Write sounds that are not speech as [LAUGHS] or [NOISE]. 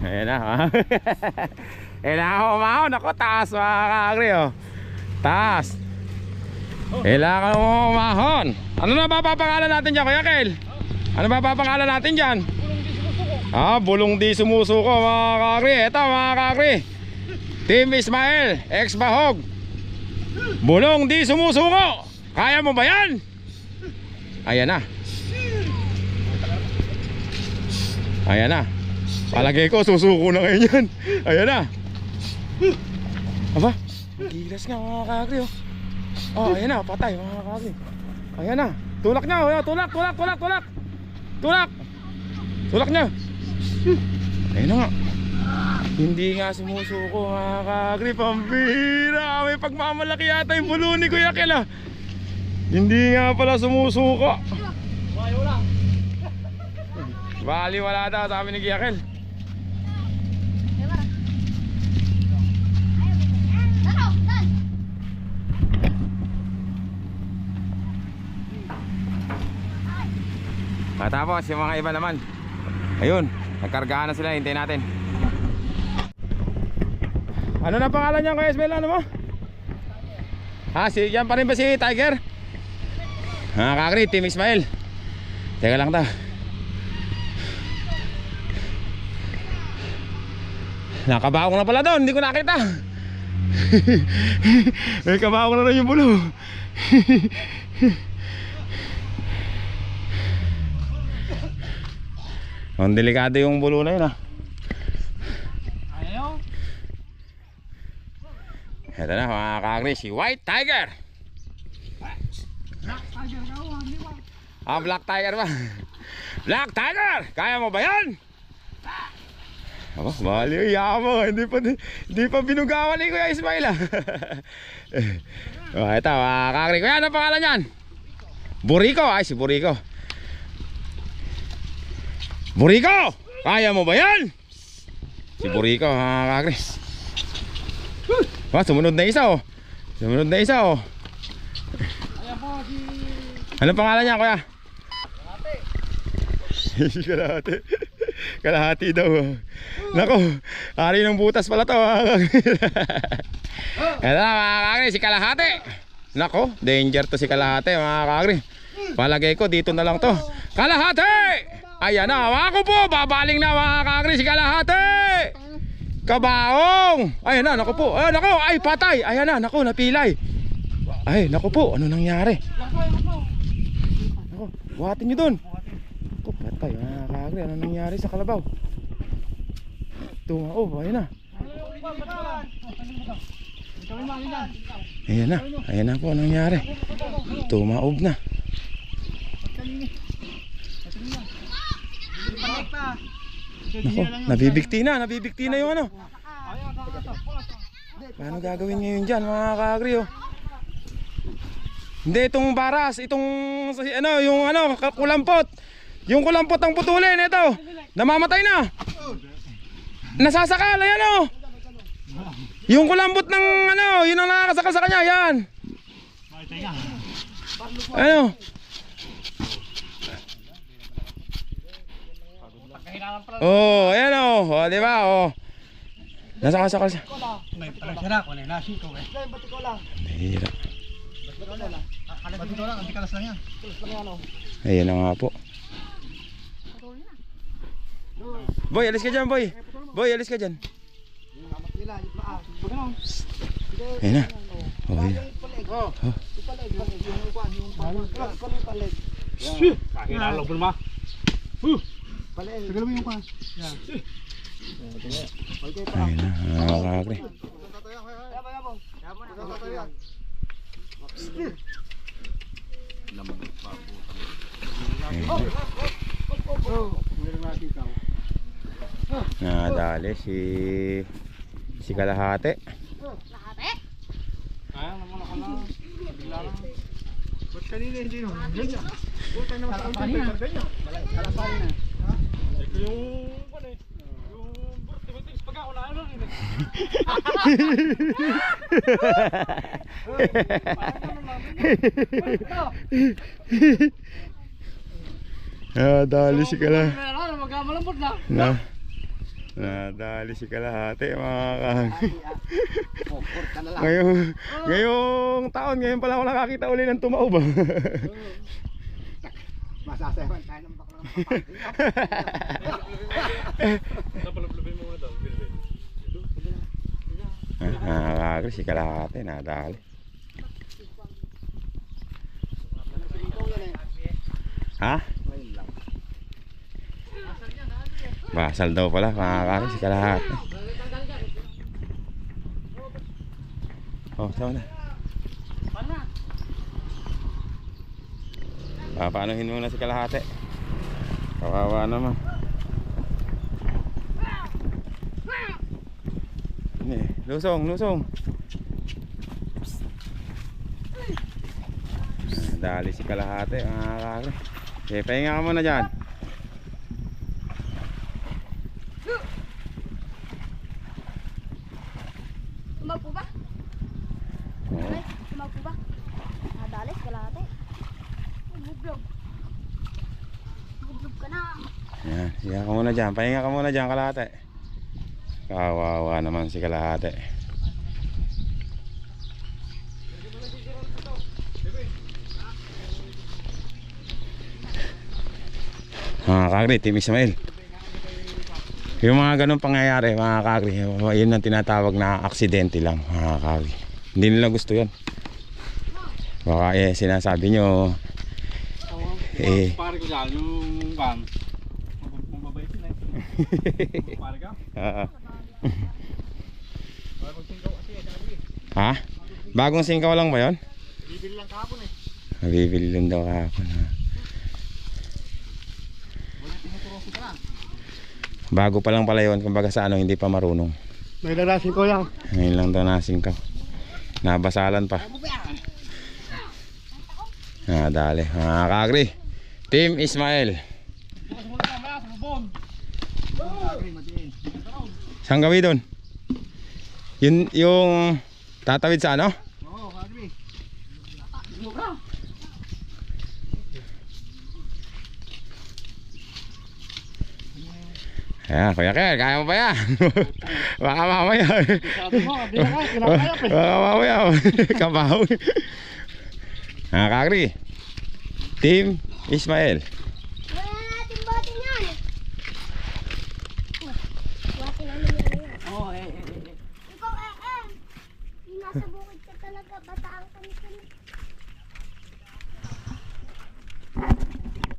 Ayan na. ha? [LAUGHS] Ko umahon. Ako, taas mga kakri oh. Taas. Kailangan mo umahon. Ano na ba papangalan natin dyan, Kuya Kel? Ano ba papangalan natin dyan? Ah, bulong di sumusuko mga kakri. Ito mga kakri. Team Ismael, ex Bahog. Bulong di sumusuko. Kaya mo ba yan? Ayan na. Ayan na. Palagay ko, susuko na ngayon yan. Ayan na. Aba, gilas nga mga kakri oh. Oh, ayan na, patay mga kakri. Ayan na. Tulak niya, oh, tulak, tulak, tulak, tulak. Tulak. Tulak niya. Ayun na nga. Hindi nga sumusuko mga kakri. Pambira. May pagmamalaki yata yung bulo ni Kuya Kel ah. Hindi nga pala sumusuko. Bali wala daw sabi ni Kuya Matapos yung mga iba naman. Ayun, nagkargahan na sila, hintayin natin. Ano na pangalan niya Kuya Ismael? Ano mo? Ha, si, yan pa rin ba si Tiger? Ha, kakri, Team Ismael. Teka lang ta. Nakabaong na pala doon, hindi ko nakita. [LAUGHS] May kabaong na rin yung bulo. [LAUGHS] Ang delikado yung bulo na yun ah. Ayaw. Ito na mga kakri, si White Tiger. Tiger ka, oh, hindi ba? Ah, Black Tiger ba? Black Tiger! Kaya mo ba yan? Aba, bali yung yamo. Hindi pa, hindi pa binugawan ni Kuya Ismail ah. [LAUGHS] oh, ito mga kakri. Kuya, ano pangalan yan? Buriko. Ay, si Buriko. Buriko! Kaya mo ba yan? Si Buriko mga kakri. Ah, sumunod na isa oh. Sumunod na isa oh. Ano pangalan niya, kuya? Kalahati. [LAUGHS] Kalahati. Kalahati daw. Nako, ari ng butas pala to. [LAUGHS] Ito na mga kakri, si Kalahati. Nako, danger to si Kalahati mga kakri. Palagay ko dito na lang to. Kalahati! Ayan na, ako po, babaling na mga kakri si Kalahati! Kabaong! Ayan na, nako po. Ay, nako, ay patay. Ayan na, nako, napilay. Ay, nako po, ano nangyari? Ako, buhatin nyo dun. Ako, patay. Mga kakri, ano nangyari sa kalabaw? Tumaob, ayun na. Ayan na, ayan na po, ano nangyari? Tumaob na. Nako, nabibigti na, nabibigti na yung ano. Paano gagawin ngayon dyan mga kakri oh? Hindi itong baras, itong ano, yung ano, kulampot. Yung kulampot ang putulin ito. Namamatay na. Nasasakal, ayan oh. Yung kulampot ng ano, yun ang nakakasakal sa kanya, yan. Ano? Oh, ayan oh. Oh, di ba? Oh. Nasakasakal sa. May palasara ko na nasi ko eh. Hira. Ba't ito lang, anti kalas lang yan. Ayan na nga po. Boy, alis ka dyan, boy. Boy, alis ka dyan. Ayan na. Oh, ayan. Oh. Kakilala ko naman. Tagal mo yung pa. Ayan na. Ah, kakri. Nadali si si Kalahate. Kaya naman ako lang. Bigla lang. Ba't kanina hindi no? Ganyan. Ba't tayo naman sa kanina? Ganyan. Kalasali na. Ito yung... Ano? Yung... Timatis pag ako na ano rin eh. Nadali si Kala. Magkamalambot na. Na. Nadali si kalahati mga kagri. Pokor ka na lang. Ngayong, ngayong taon, ngayon pala ako nakakita uli ng tumaob. [LAUGHS] Masasayawan tayo ng bakla ng kapatid. Nakakagri si kalahati, nadali. Ha? Basal daw pala, makakari si kalahati. Oh, saan na? Papaanuhin muna si kalahati. Kawawa naman. Ini, lusong, lusong. Dali si kalahati, mga kakari. Okay, pahinga ka muna dyan. Tumaw po ba? Oo. Ay, tumaw po ba? Nadalis, kalahati. Bublog. Bublog ka na. Yan, hiya ka muna dyan. Pahinga ka muna dyan, kalahati. Kawawa naman si kalahati. Mga kakri, Team Ismail. Yung mga ganun pangyayari, mga kakri, yun ang tinatawag na aksidente lang, mga kakri. Hindi nila gusto yan. Baka eh, sinasabi nyo, eh, Pare ko dyan, yung kan. Ka? ah, Pare ko singkaw kasi eh. Ha? Bagong singkaw lang ba yon? Bibili lang kahapon eh. Nabibili lang daw kahapon ha. Bago pa lang pala yun, kumbaga sa ano, hindi pa marunong. May lalasin ko lang. Ngayon lang daw nasingkaw. Nabasalan pa. Ah, dali. Mga kagri. Team Ismail. Bukas mo lang mamaya, sumubon. Saan gawin doon? Yun, yung tatawid sa ano? Oo, kagri. Ayan, Kuya Kel, kaya mo [LAUGHS] ba yan? Baka mamaya. [LAUGHS] Baka mamaya. Kabaw. Mga kagri. Team Ismail. Come on, come on.